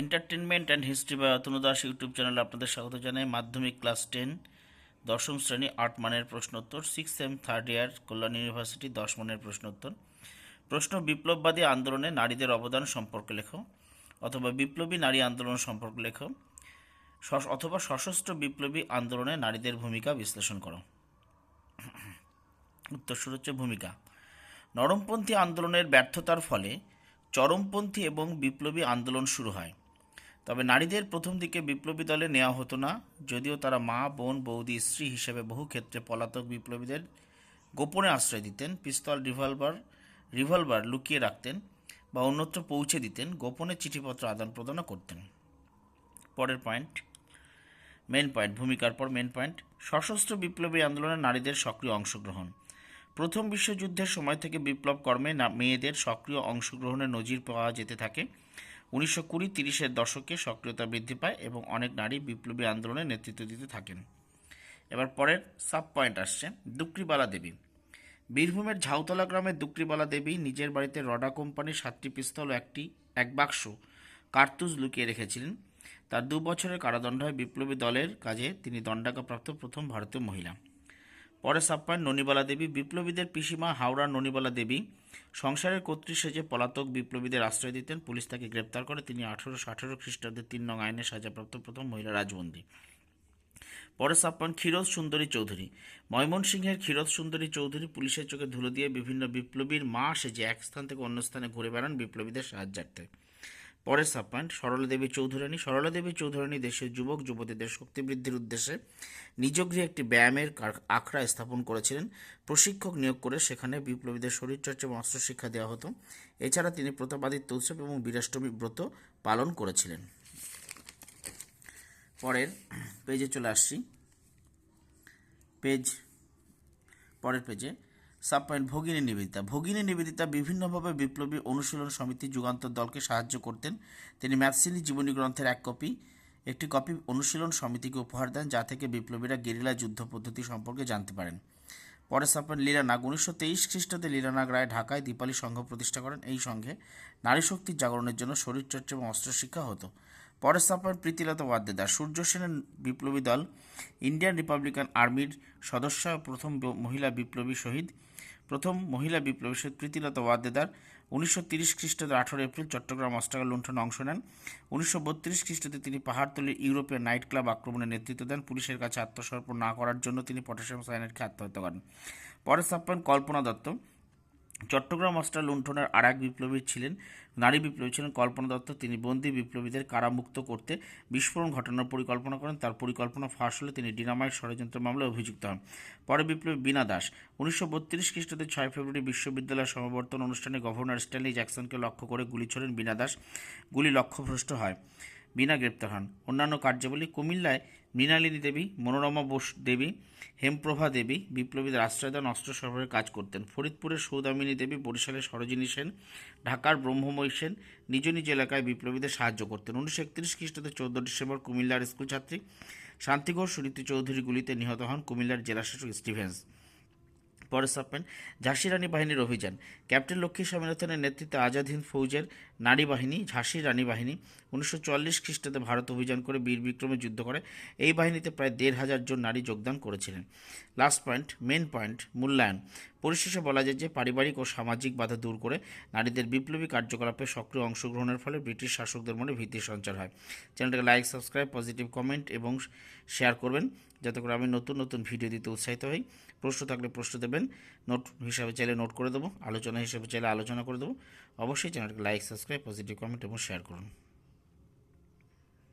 Entertainment and history বা Atanu Das YouTube চ্যানেলে আপনাদের স্বাগত জানাই। মাধ্যমিক ক্লাস টেন, দশম শ্রেণি, আট মানের প্রশ্নোত্তর six M third year Kalyan university দশ মানের প্রশ্নোত্তর। প্রশ্ন বিপ্লববাদী আন্দোলনে নারীদের অবদান সম্পর্কে লেখো, অথবা বিপ্লবী নারী আন্দোলন সম্পর্কে লেখো অথবা সশস্ত্র বিপ্লবী আন্দোলনে নারীদের ভূমিকা বিশ্লেষণ করো। উত্তরসূর হচ্ছে ভূমিকা। নরমপন্থী আন্দোলনের ব্যর্থতার ফলে চরমপন্থী এবং বিপ্লবী আন্দোলন শুরু হয়। তবে নারীদের প্রথম দিকে বিপ্লবী দলে নেওয়া হতো না, যদিও তারা মা, বোন, বৌদি, স্ত্রী হিসেবে বহু ক্ষেত্রে পলাতক বিপ্লবীদের গোপনে আশ্রয় দিতেন, পিস্তল, রিভলভার রিভলভার লুকিয়ে রাখতেন বা অন্যত্র পৌঁছে দিতেন, গোপনে চিঠিপত্র আদান প্রদানও করতেন। পরের পয়েন্ট, মেন পয়েন্ট, ভূমিকার পর মেন পয়েন্ট, সশস্ত্র বিপ্লবী আন্দোলনে নারীদের সক্রিয় অংশগ্রহণ। প্রথম বিশ্বযুদ্ধের সময় থেকে বিপ্লব কর্মে মেয়েদের সক্রিয় অংশগ্রহণের নজির পাওয়া যেতে থাকে। উনিশশো কুড়ি তিরিশের দশকে সক্রিয়তা বৃদ্ধি পায় এবং অনেক নারী বিপ্লবী আন্দোলনে নেতৃত্ব দিতে থাকেন। এবার পরের সাব পয়েন্ট আসছে দুকরিবালা দেবী। বীরভূমের ঝাউতলা গ্রামের দুকরিবালা দেবী নিজের বাড়িতে রডা কোম্পানির সাতটি পিস্তল ও একটি, এক বাক্স কার্তুজ লুকিয়ে রেখেছিলেন। তার দু বছরের কারাদণ্ড হয় বিপ্লবী দলের কাজে তিনি দণ্ডাজ্ঞাপ্রাপ্ত প্রথম ভারতীয় মহিলা। পরে সাপ্পায়ন ননিবালা দেবী, বিপ্লবীদের পিসিমা হাওড়ার ননিবালা দেবী, সংসারের কর্ত্রী সেজে পলাতক বিপ্লবীদের আশ্রয় দিতেন, পুলিশ তাকে গ্রেপ্তার করে। তিনি আঠারোশো আঠারো খ্রিস্টাব্দের তিন নং আইনে সাজাপ্রাপ্ত প্রথম মহিলা রাজবন্দী। পরে সাপ্পান ক্ষীরোদ সুন্দরী চৌধুরী। ময়মনসিংহের ক্ষীরোদ সুন্দরী চৌধুরী পুলিশের চোখে ধুলো দিয়ে বিভিন্ন বিপ্লবীর মা সেজে এক স্থান থেকে অন্য স্থানে ঘুরে বেড়ান বিপ্লবীদের সাহায্যার্থে। পরের সাব পয়েন্ট সরলা দেবী চৌধুরানী। সরলা দেবী চৌধুরানী দেশের যুবক, যুবতীদের শক্তি বৃদ্ধির উদ্দেশ্যে নিজ গৃহে একটি ব্যায়ামের আখড়া স্থাপন করেছিলেন। প্রশিক্ষক নিয়োগ করে সেখানে বিপ্লবীদের শরীরচর্চা এবং অস্ত্র শিক্ষা দেওয়া হতো। এছাড়া তিনি প্রতাপাদিত্য উৎসব এবং বীরাষ্টমী ব্রত পালন করেছিলেন। পরের পেজে চলে আসছি। পেজ পরের পেজে সাব পয়েন্ট ভগিনী নিবেদিতা। ভগিনী নিবেদিতা বিভিন্নভাবে বিপ্লবী অনুশীলন সমিতি যুগান্তর দলকে সাহায্য করতেন। তিনি ম্যাথসিলি জীবনী গ্রন্থের এক কপি, একটি কপি অনুশীলন সমিতিকে উপহার দেন, যা থেকে বিপ্লবীরা গেরিলা যুদ্ধ পদ্ধতি সম্পর্কে জানতে পারেন। পরে সাব পয়েন্ট লীলানাগ উনিশশো তেইশ খ্রিস্টাব্দে লীলানাগ রায় ঢাকায় দীপালি সংঘ প্রতিষ্ঠা করেন। এই সংঘে নারী শক্তির জাগরণের জন্য শরীরচর্চা এবং অস্ত্র শিক্ষা হতো। পরের স্থাপন প্রীতিলতা ওয়াদ্দেদার সূর্য সেনের বিপ্লবী দল, ইন্ডিয়ান রিপাবলিকান আর্মির সদস্য প্রথম মহিলা বিপ্লবী শহীদ প্রথম মহিলা বিপ্লবী শহীদ প্রীতিলতা ওয়াদ্দেদার উনিশশো তিরিশ খ্রিস্টাব্দের আঠারো এপ্রিল চট্টগ্রাম অস্ট্রাগার লুণ্ঠনে অংশ নেন। উনিশশো বত্রিশ খ্রিস্টাব্দে তিনি পাহাড়তলির ইউরোপের নাইট ক্লাব আক্রমণে নেতৃত্ব দেন। পুলিশের কাছে আত্মসমর্পণ না করার জন্য তিনি পটাশিয়াম সায়ানাইড আত্মহত্যা করেন। পরে স্থাপন কল্পনা দত্ত চট্টগ্রাম অস্ট্রা লুণ্ঠনের আর এক বিপ্লবী ছিলেন, নারী বিপ্লবী ছিলেন কল্পনা দত্ত। তিনি বন্দি বিপ্লবীদের কারামুক্ত করতে বিস্ফোরণ ঘটানোর পরিকল্পনা করেন। তার পরিকল্পনা ফাঁস হলে তিনি ডিনামাইট ষড়যন্ত্র মামলায় অভিযুক্ত হন। পরে বিপ্লবী বিনা দাস। উনিশশো বত্রিশ খ্রিস্টাব্দে ছয় ফেব্রুয়ারি বিশ্ববিদ্যালয়ের সমাবর্তন অনুষ্ঠানে গভর্নর স্ট্যানলি জ্যাকসনকে লক্ষ্য করে গুলি ছোড়েন বিনা দাস। গুলি লক্ষ্যভ্রষ্ট হয়। বিনা গ্রেপ্তার হন। অন্যান্য কার্যাবলী কুমিল্লায় মৃণালিনী দেবী, মনোরমা বোস দেবী, হেমপ্রভা দেবী, বিপ্লবীদের আশ্রয়দান অস্ত্র সরবরাহের কাজ করতেন। ফরিদপুরের সৌদামিনী দেবী বরিশালের সরোজিনী সেন, ঢাকার ব্রহ্মময়ী সেন নিজ নিজ এলাকায় বিপ্লবীদের সাহায্য করতেন। উনিশশো একত্রিশ খ্রিস্টাব্দে চৌদ্দ ডিসেম্বর কুমিল্লার স্কুল ছাত্রী শান্তিঘোষ, সুনীতি চৌধুরী গুলিতে নিহত হন কুমিল্লার জেলাশাসক স্টিভেন্স। পরে সাপেন ঝাঁসি রানী বাহিনীর অভিযান। ক্যাপ্টেন লক্ষ্মী স্বামীনাথনের নেতৃত্বে আজাদ হিন্দ ফৌজের নারী বাহিনী, ঝাঁসি রানী বাহিনী, উনিশশো চল্লিশ খ্রিস্টাব্দে ভারত অভিযান করে বীর বিক্রমে যুদ্ধ করে। এই বাহিনীতে প্রায় দেড় হাজার জন নারী যোগদান করেছিলেন। লাস্ট পয়েন্ট, মেন পয়েন্ট, মূল্যায়ন। পরিশেষে বলা যায় যে পারিবারিক ও সামাজিক বাধা দূর করে নারীদের বিপ্লবী কার্যকলাপে সক্রিয় অংশগ্রহণের ফলে ব্রিটিশ শাসকদের মনে ভীতির সঞ্চার হয়। চ্যানেলটাকে লাইক, সাবস্ক্রাইব, পজিটিভ কমেন্ট এবং শেয়ার করবেন যাতে করে আমি নতুন নতুন ভিডিও দিতে উৎসাহিত হই। প্রশ্ন থাকলে প্রশ্ন দেবেন, নোট হিসাবে চাইলে নোট করে দেবো, আলোচনা হিসাবে চাইলে আলোচনা করে দেবো। অবশ্যই চ্যানেলটাকে লাইক, সাবস্ক্রাইব, পজিটিভ কমেন্ট এবং শেয়ার করুন।